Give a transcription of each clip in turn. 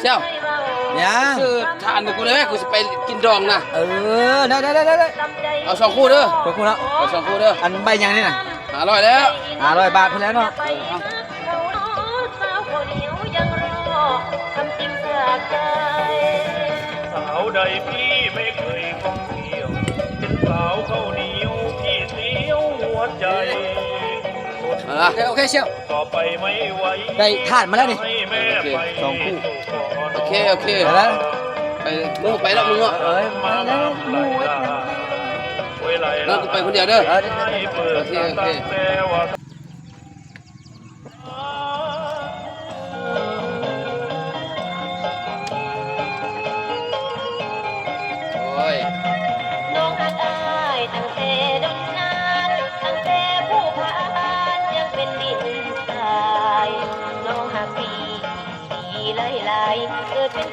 เชี่ยวเนี่ยคือทานไปกูเลยไหมกูจะไปกินดองนะเออได้ได้ได้ได้ได้เอาสองคู่เด้อขอบคุณแล้วเอาสองคู่เด้ออันใบยังนี่น่ะหาร้อยแล้วห้าร้อยบาทไปแล้วเนาะสาวใดพี่ไม่เคยฟัง อาละโอเคโอเคเชียวต่อไปไม่ไหวได้ถาดมาแล้วนี่ ให้แม่ไปสองคู่ โอเค โอเค ไปแล้วไปมึงไปแล้วมึงอะเอ้ยมาแล้วหมูไว้นะเวลาแล้วกูไปคนเดียวเด้อเออเดี๋ยวให้เปิดโอเค โอเค เกิ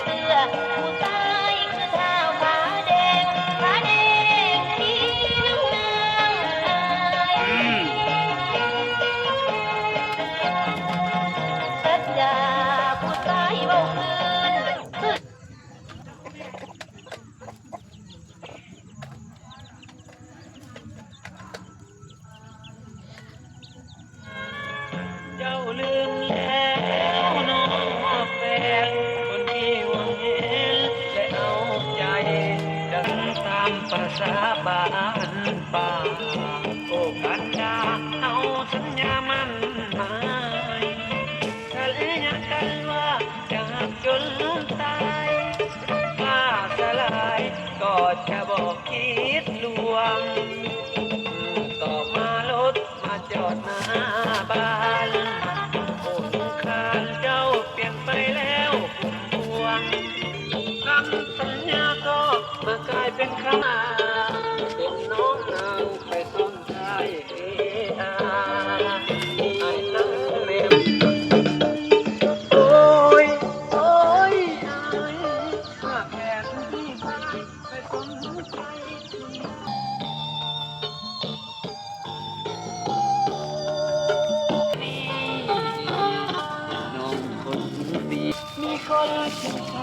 สาบานป่าโอ้กันดาเอาสัญญามันหมายสัญญากันว่าจะหักจนตายถ้าสลายก็จะบอกคิดลวงต่อมารถมาจอดหน้าบ้านโอ้คามเจ้าเปลี่ยนไปแล้วผมพวงคำสัญญาก็มากลายเป็นข้า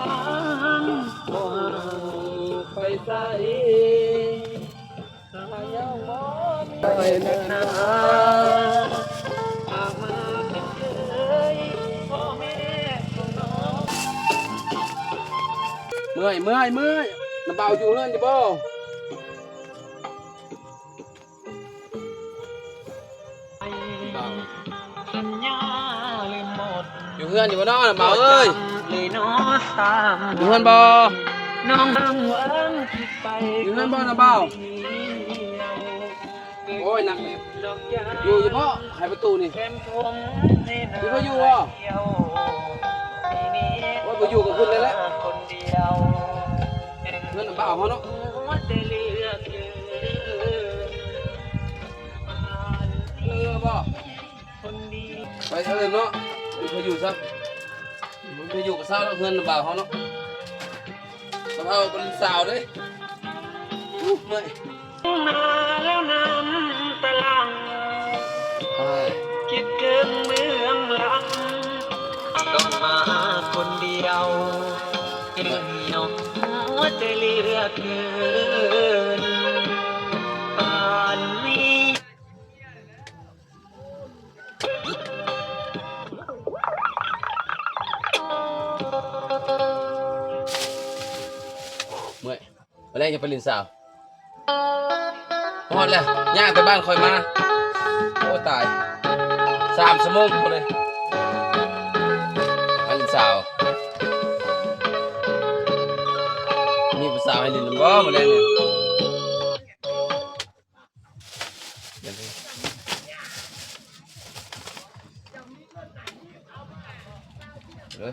ารบ่ให้ไปใส่หายังบ่มีนักหนาหากมาเป็นเคยพ่อแม่ของน้องเมื่อยเมื่อยเมื่อยน้ำเบาอยู่เงินดิบ่สัญญาลืมหมด อยู่เงินอยู่บ่เนาะน้ำเบาเอ้ยเลยน้อสามอยู่เงินบ่น้องดังหวังคิดไปอยู่เงินบ่น้ำเบาโอ้ยหนักเลยดอกยาอยู่เฉพาะไขประตูนี่แก้มผมให้นาอยู่บ่อยู่อะเดียวปีนี้โอ้ยบ่อยู่กับคุณเลยแหละคนเดียวเงินน้ำเบาเขาเนาะหัวใจเลือกเกินเออบ่คนดีไปเออเนาะ ไปอยู่ซะมันไปอยู่กับสาวแล้วเงินน้ำเบาเขาเนาะสาวเอาเป็นสาวเด้ยอู้เมื่อยมาแล้วน้ำตะลังเอ้ยคิดถึงเมืองหลังต้องมาคนเดียวเหี่ยวหัวใจเลือกเกิน เมื่อยมาแรกจะไปลินสาวพอดเลยย่างไปบ้านคอยมา โอ้ตายสามชั่วโมงเลยไปลินสาว มีผู้สาวให้ลินหรือเปล่ามาแรกเนี่ยเดี๋ย